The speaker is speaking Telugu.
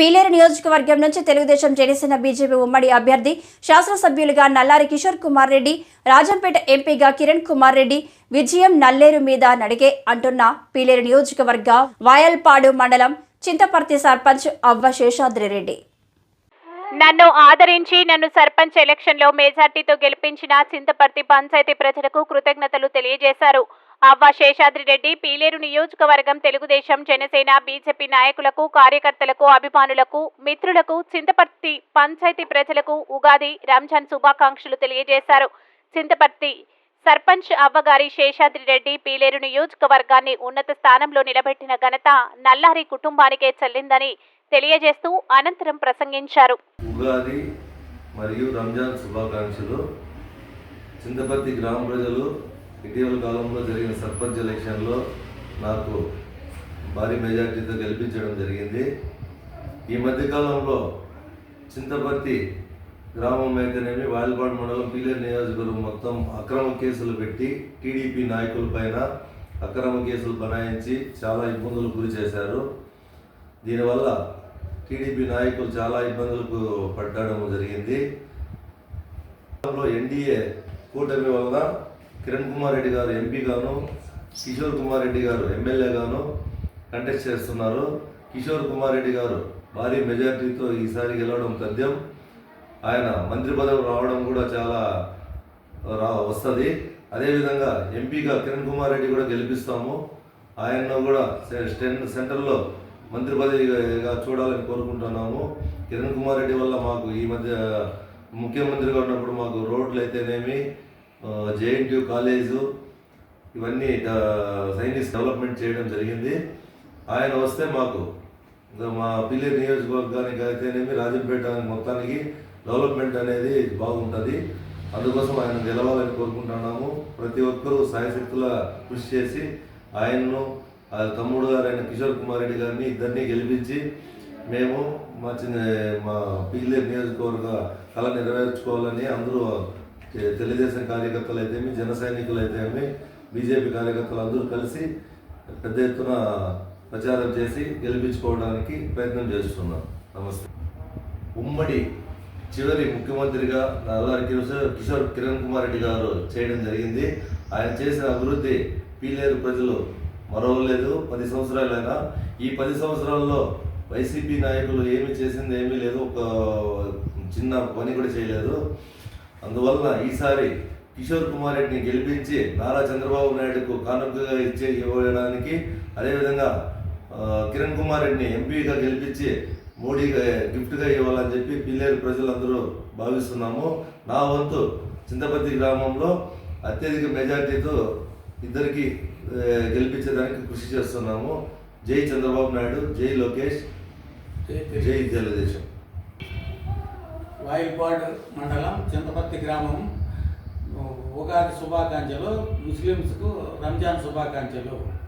పీలేరు నియోజకవర్గం నుంచి తెలుగుదేశం జనసేన బీజేపీ ఉమ్మడి అభ్యర్థి శాసనసభ్యులుగా నల్లారి కిషోర్ కుమార్ రెడ్డి రాజంపేట ఎంపీగా కిరణ్ కుమార్ రెడ్డి విజయం నల్లేరు మీద నడిగే అంటున్న పీలేరు నియోజకవర్గ వాయల్పాడు మండలం చింతపర్తి సర్పంచ్ అవ్వ శేషాద్రి రెడ్డి. నన్ను ఆదరించి నన్ను సర్పంచ్ ఎలక్షన్లో మెజార్టీతో గెలిపించిన చింతపర్తి పంచాయతీ ప్రజలకు కృతజ్ఞతలు తెలియజేశారు. అవ్వ శేషాద్రి రెడ్డి పీలేరు నియోజకవర్గం తెలుగుదేశం జనసేన బీజేపీ నాయకులకు కార్యకర్తలకు అభిమానులకు మిత్రులకు చింతపర్తి పంచాయతీ ప్రజలకు ఉగాది రంజాన్ శుభాకాంక్షలు తెలియజేశారు. చింతపర్తి సర్పంచ్ అవ్వగారి శేషాద్రి రెడ్డి పీలేరు నియోజకవర్గాన్ని ఉన్నత స్థానంలో నిలబెట్టిన ఘనత నల్లారి కుటుంబానికే చెల్లిందని తెలియజేస్తూ అనంతరం ప్రసంగించారు. ఉగాది మరియు రంజాన్ శుభాకాంక్షలు. చింతపర్తి గ్రామ ప్రజలు ఇటీవల కాలంలో జరిగిన సర్పంచ్ ఎలక్షన్లో నాకు భారీ మెజార్టీతో గెలిపించడం జరిగింది. ఈ మధ్య కాలంలో చింతపర్తి గ్రామం అయితేనేమి వాయిల్పాడు మండలం పీలేరు నియోజకవర్గం మొత్తం అక్రమ కేసులు పెట్టి టీడీపీ నాయకుల పైన అక్రమ కేసులు బనాయించి చాలా ఇబ్బందులు గురి చేశారు. దీనివల్ల టీడీపీ నాయకులు చాలా ఇబ్బందులకు పడ్డడం జరిగింది. ఎన్డీఏ కూటమి వలన కిరణ్ కుమార్ రెడ్డి గారు ఎంపీగాను కిషోర్ కుమార్ రెడ్డి గారు ఎమ్మెల్యేగాను కంటెస్ట్ చేస్తున్నారు. కిషోర్ కుమార్ రెడ్డి గారు భారీ మెజార్టీతో ఈసారి గెలవడం తథ్యం ఆయన మంత్రి పదవి రావడం కూడా చాలా రా వస్తుంది. అదేవిధంగా ఎంపీగా కిరణ్ కుమార్ రెడ్డి కూడా గెలిపిస్తాము. ఆయన్ను కూడా స్టెండ్ సెంటర్లో మంత్రి పదవిగా చూడాలని కోరుకుంటున్నాము. కిరణ్ కుమార్ రెడ్డి వల్ల మాకు ఈ మధ్య ముఖ్యమంత్రిగా ఉన్నప్పుడు మాకు రోడ్లు అయితేనేమి జేఎన్టీయూ కాలేజు ఇవన్నీ సైనిక్స్ డెవలప్మెంట్ చేయడం జరిగింది. ఆయన వస్తే మాకు మా పిల్లి నియోజకవర్గానికి అయితేనేమి రాజంపేట మొత్తానికి డెవలప్మెంట్ అనేది బాగుంటుంది. అందుకోసం ఆయన గెలవాలని కోరుకుంటున్నాము. ప్రతి ఒక్కరూ సాయశక్తుల కృషి చేసి ఆయన్ను తమ్ముడు గారైన కిషోర్ కుమార్ రెడ్డి గారిని ఇద్దరిని గెలిపించి మేము మా చిన్న మా పిల్లి నియోజకవర్గ కళ నెరవేర్చుకోవాలని అందరూ తెలుగుదేశం కార్యకర్తలు అయితేమి జన సైనికులు అయితేమి బీజేపీ కార్యకర్తలు అందరూ కలిసి పెద్ద ఎత్తున ప్రచారం చేసి గెలిపించుకోవడానికి ప్రయత్నం చేస్తున్నాం. నమస్తే. ఉమ్మడి చివరి ముఖ్యమంత్రిగా నల్లారి కిషోర్ కిషోర్ కిరణ్ కుమార్ రెడ్డి గారు చేయడం జరిగింది. ఆయన చేసిన అభివృద్ధి పీలేరు ప్రజలు మరవలేదు. పది సంవత్సరాలైనా ఈ పది సంవత్సరాల్లో వైసీపీ నాయకులు ఏమి చేసింది ఏమీ లేదు. ఒక చిన్న పని కూడా చేయలేదు. అందువలన ఈసారి కిషోర్ కుమార్ రెడ్డిని గెలిపించి నారా చంద్రబాబు నాయుడుకు కానుకగా ఇచ్చే ఇవ్వడానికి అదేవిధంగా కిరణ్ కుమార్ రెడ్డిని ఎంపీగా గెలిపించి మోడీగా గిఫ్ట్గా ఇవ్వాలని చెప్పి పిల్లేరు ప్రజలందరూ భావిస్తున్నాము. నా వంతు చింతపతి గ్రామంలో అత్యధిక మెజార్టీతో ఇద్దరికి గెలిపించడానికి కృషి చేస్తున్నాము. జై చంద్రబాబు నాయుడు జై లోకేష్ జై తెలుగుదేశం వాయిల్పాడు మండలం చింతపర్తి గ్రామం. ఉగాది శుభాకాంక్షలు. ముస్లిమ్స్కు రంజాన్ శుభాకాంక్షలు.